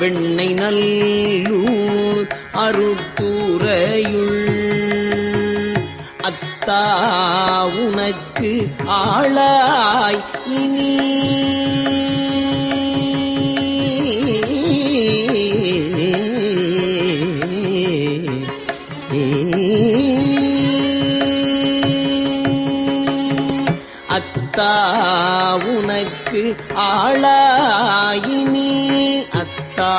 வெண்ணை நல்லூர் அருட்டுறையுள் அத்தா உனக்கு ஆளாய் இனி. அத்தா உனக்கு ஆளாயினி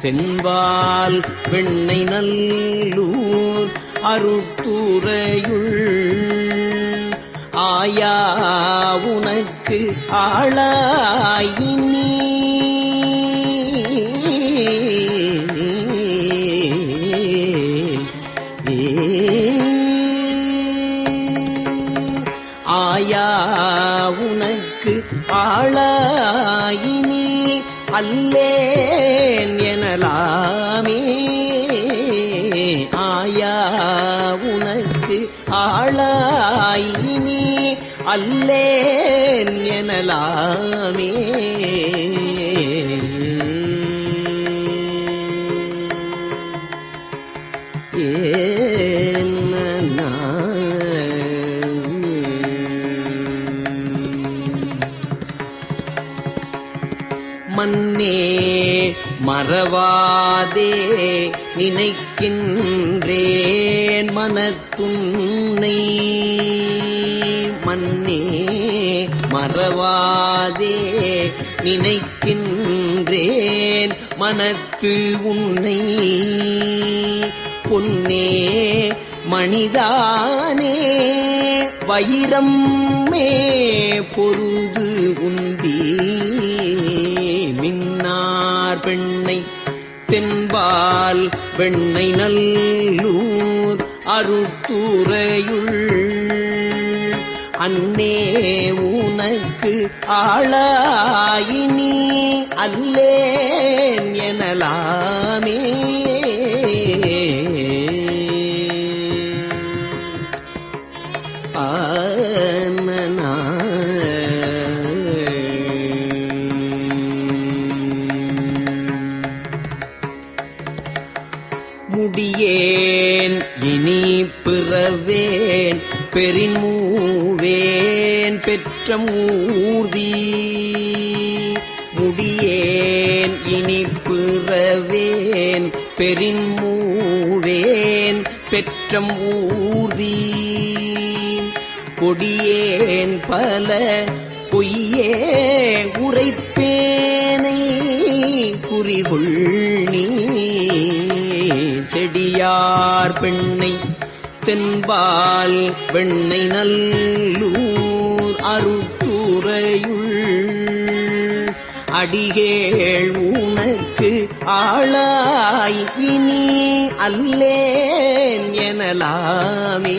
தென்பால் பெண்ணை நல்லூர் அருட்டுறையுள் ஆயா உனக்கு ஆளாயினி. ஆயா உனக்கு ஆளாயினி அல்லே. அல்லேன் எனலாமே. மன்னே மறவாதே நினைக்கின்றேன் நினைக்கின்றேன். மனத்து உன்னை பொன்னே மணிதானே வைரம் மே பொருது உந்தி மின்னார் பெண்ணை தென்பால் வெண்ணை நல்லூர். அருத்துறையுள் அன்னே உனக்கு ஆளாயினி. அல்லேன் எனலாமே. முடியேன் இனி பிறவேன். பெரின் பெற்ற மூர்தி முடியேன் இனி பிறவேன் பெரின்மூவேன் பெற்றம் ஊர்தி. கொடியேன் பல பொய்யே உரைப்பேனை குறிகுள் நீ செடியார் பெண்ணை தென்பால் வெண்ணை நல்லூர். அருத்துறையுள் அடிகேள் உனக்கு ஆளாய் இனி அல்லேன் எனலாமே.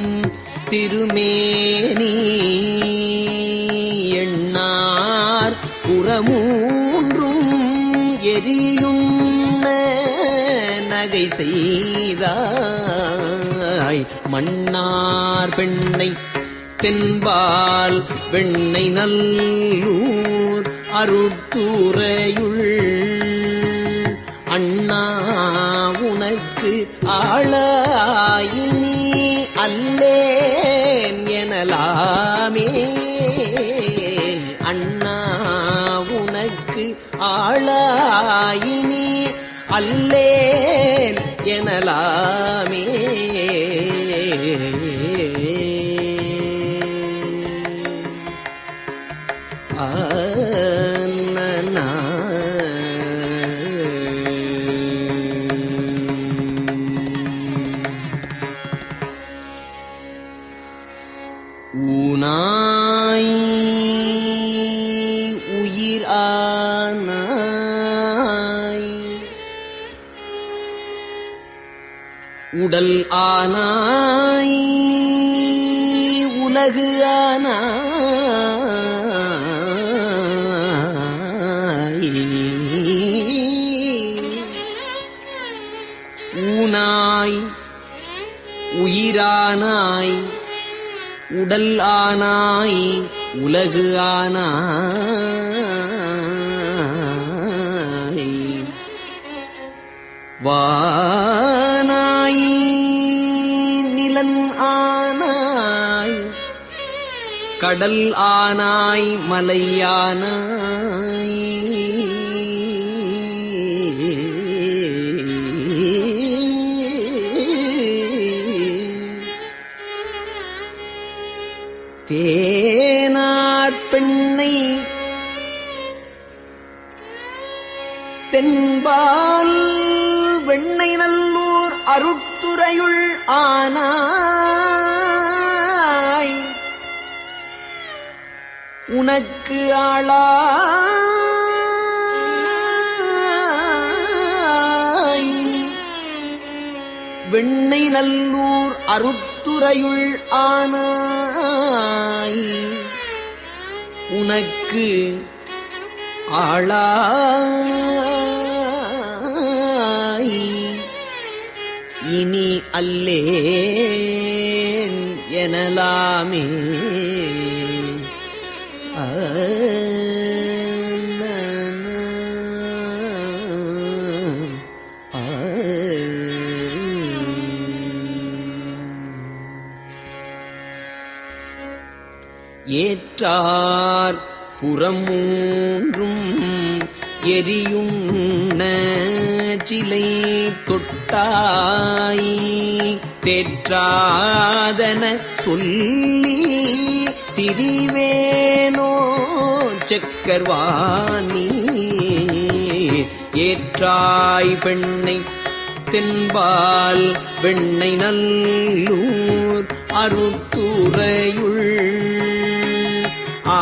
திருமேனி எண்ணார் புறமூன்றும் எரியும் நகை செய்தாய் மன்னார் பெண்ணை தென்பால் வெண்ணை நல்லூர் அருட்டுறையுள் அண்ணா உனக்கு ஆள அண்ணலாமே அண்ணா உனக்கு ஆளாயினி. அல்லேன் எனலாமே. கடல் ஆனாய் மலையானாய் தேனார் பெண்ணை தென்பால் வெண்ணை நல்லூர் அருட்துறையுள் ஆனாய் உனக்கு ஆளா வெண்ணை நல்லூர் அருத்துறையுள் ஆனாய். உனக்கு ஆளாய். இனி அல்லேன் எனலாமே. ஏற்றார் புறமூன்றும் எரியும் சிலை தொட்டாய். தேற்றாதன சொல்லி திரிவேனோ செக்கர்வாணி. ஏற்றாய் பெண்ணை தென்பால் வெண்ணை நல்லூர் அருத்துறையுள்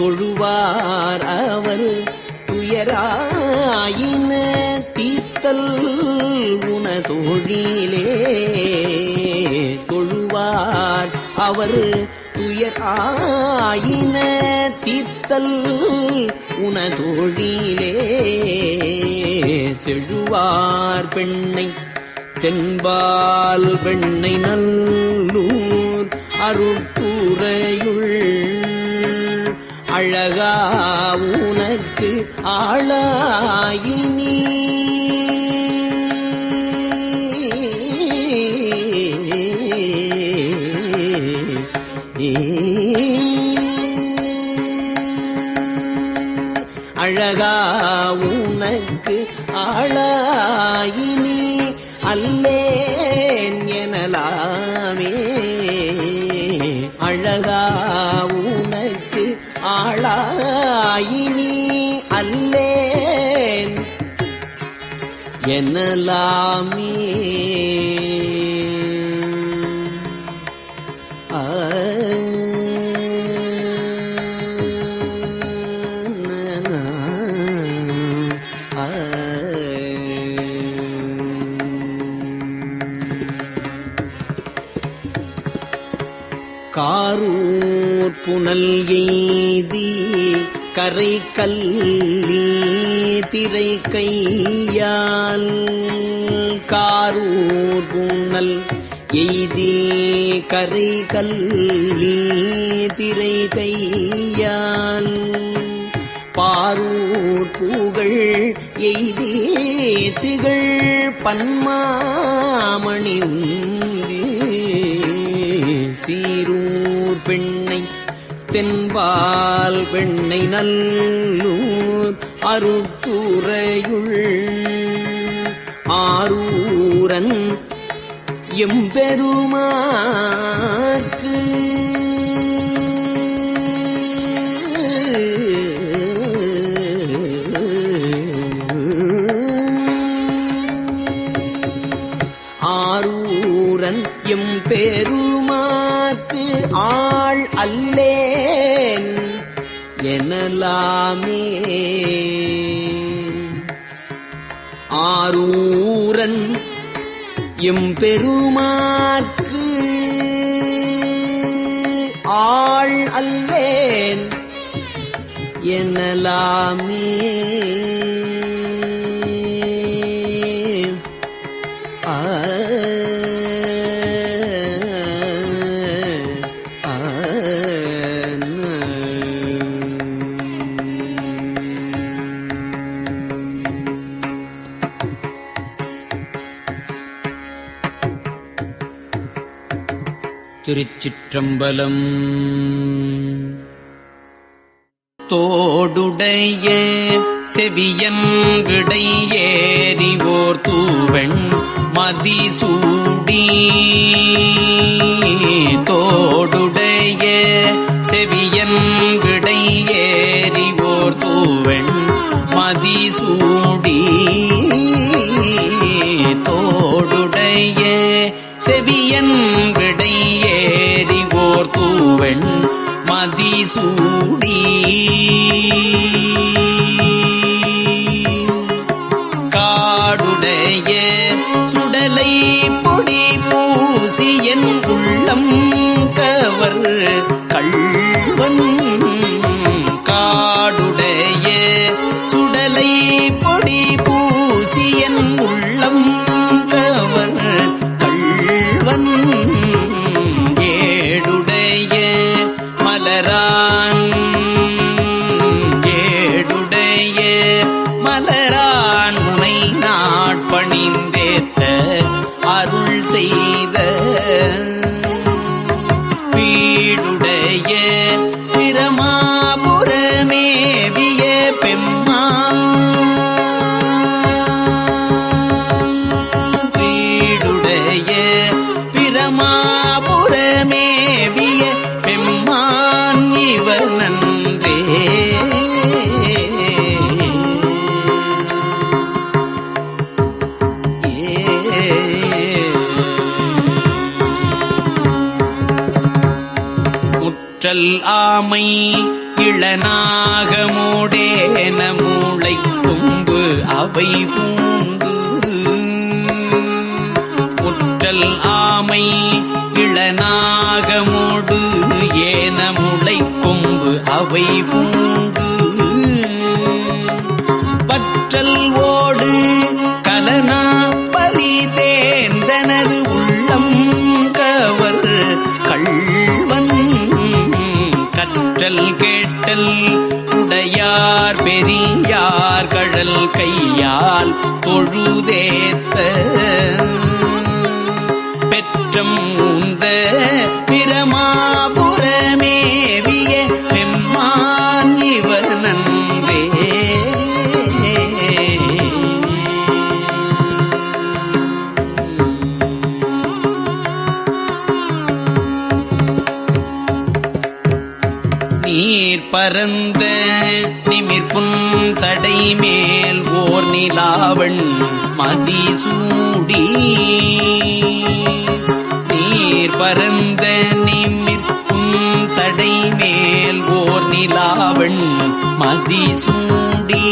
தொழுவார் அவர். துயராயின தீர்த்தல் உனதொழிலே தொழுவார் அவர். துயராயின தீர்த்தல் உனதொழிலே செழுவார் பெண்ணை. தென்பால் பெண்ணை நல்லூர் அருட்டுறையுள் அழகா உனக்கு ஆளாயினி. எனலாமே காரூர் புனல் எய்தி கரை கல்லீ கதிரை கையான் காரூர் புனல் எய்தி கரை கல்லி திரை கையால் பாரூர் பூகள் எய்தி திகழ் பன்மாமணி உந்தி சீரூர் பெண்ணை தென்பால் பெண்ணை நல்லூர் அருள் எம்பெருமாற்கு ஆரூரன் எம்பெருமாற்கு ஆள் அல்லேன் எனலாமே. ஆரூரன் எம்பெருமாற்கு ஆள் அல்லேன். எனலாமே திருச்சிற்றம்பலம். தோடுடைய செவியன் விடை ஏறிவோர் தூவெண் மதிசூடி. தோடுடைய செவியன் விடை ஏறிவோர் தூவெண் மதிசூடி. தோடுடைய செவியன் சூடி. காடுடைய சுடலை பொடி பூசி என் உள்ளம் கவர் கள்வன் முற்றல் ஆமை இளநாகமோடேன மூளை கொம்பு அவை பூண்டு. முற்றல் ஆமை இளநாகமோடு ஏன முளை கொம்பு அவை பூண்டு. பற்றல் ஓடு கலனா பலி தேர்ந்தனது உள்ள கடல் உடையார் பெரியார் கடல் கையால் தொழுதேத்த மதிசூடி நீர் பரந்த நிமிர்க்கும் சடை மேல் ஓர் நிலாவண் மதி சூடி.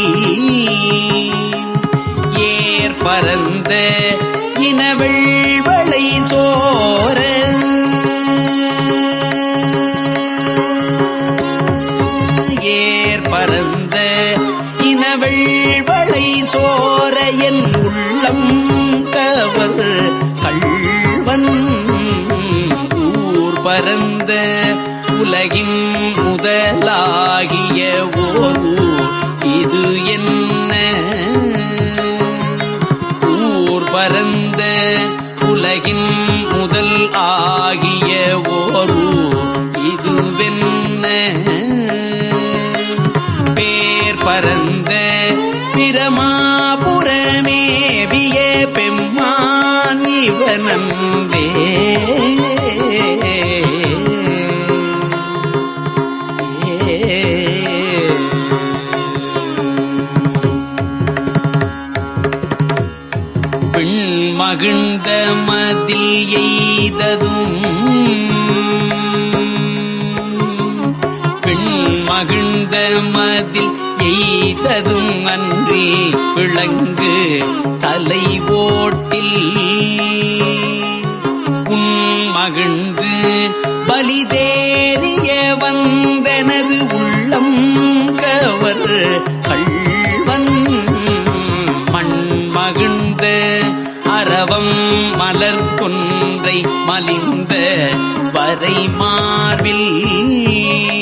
ஏர் பரந்த இனவெள் சோர. ஏர் பரந்த இனவெள் சோர. என் உள்ளம். மனதில் எய்ததும் அன்றி விளங்கு தலை ஓட்டில். உன் மகிழ்ந்து பலிதேறிய வந்தனது உள்ளம் கவர் கள்வன். மண் மகிழ்ந்த அரவம் மலர் கொன்றை மலிந்த வரை மார்பில்.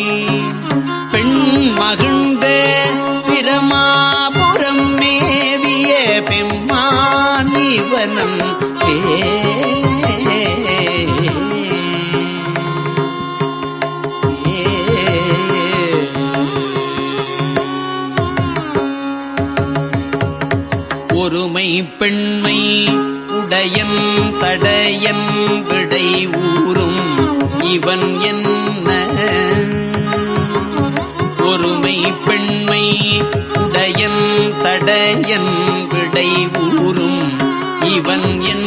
பெண்மை உடையன் சடையன் விடை ஊறும். இவன் என்ன? ஒருமை பெண்மை உடையன் சடையன் விடை ஊறும். இவன் என்ன?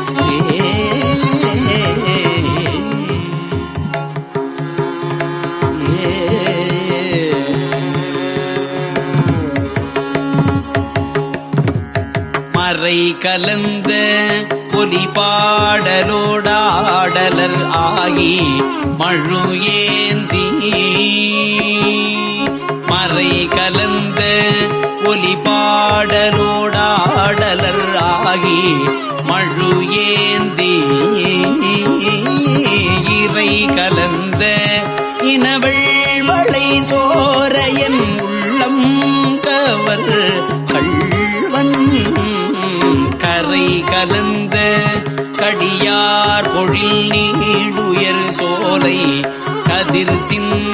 கலந்த ஒலி பாடலோடாடலர் ஆகி மழு ஏந்தி மறை கலந்த ஒலி பாடலோடாடலர் ஆகி மழு ஏந்தி இறை கலந்த இனவள் வளை சோரையன் உள்ளம் கவர் கள்வன் கரை கலந்த கடியார் பொழில் நீடுயர் சோலை கதிர் சிந்த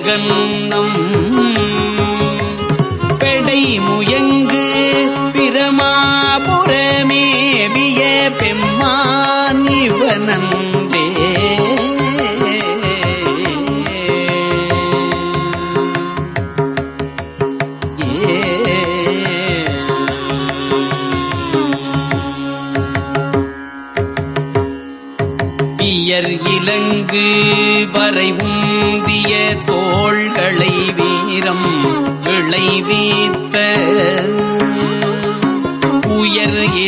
சிறகன்னம்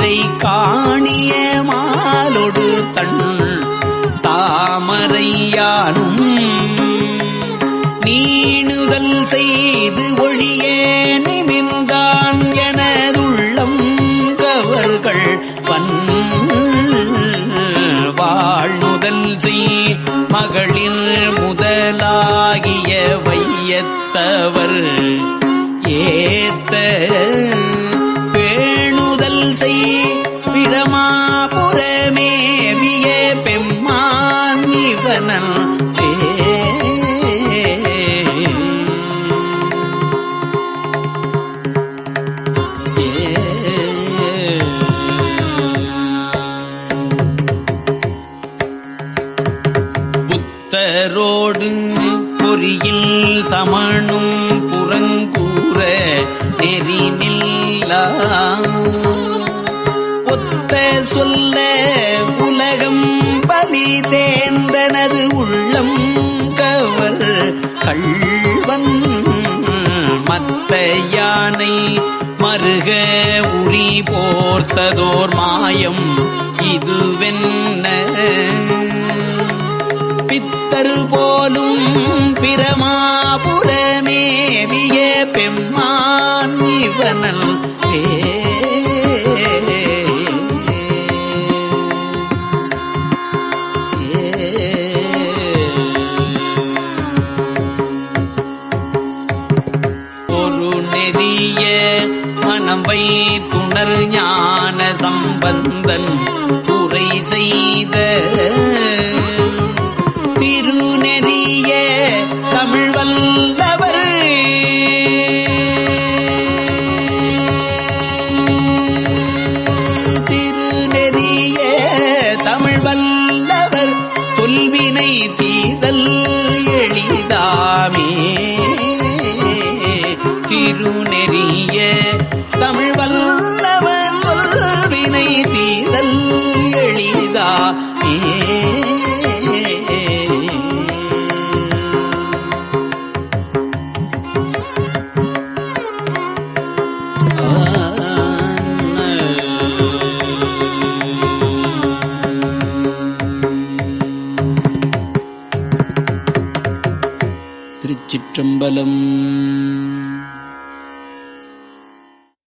செய்திரை காணிய மாலொடு தன் தாமரையானும். நீணுதல் செய்து ஒழிய நிமிர்ந்தான் எனதுள்ளம் கவர்கள் வன் வாழ்நுதல் செய் மகளிர் முதலாகிய வையத்தவர் ஏத்த நெறி நில்லா ஒத்த சொல்ல உலகம் பலி தேர்ந்தனது உள்ளம் கவர் கள்வன். மத்த யானை மருக உரி போர்த்ததோர் மாயம் இதுவென்ன? பித்தரு போலும் பிரமாபுரே தேவனல் இவனல்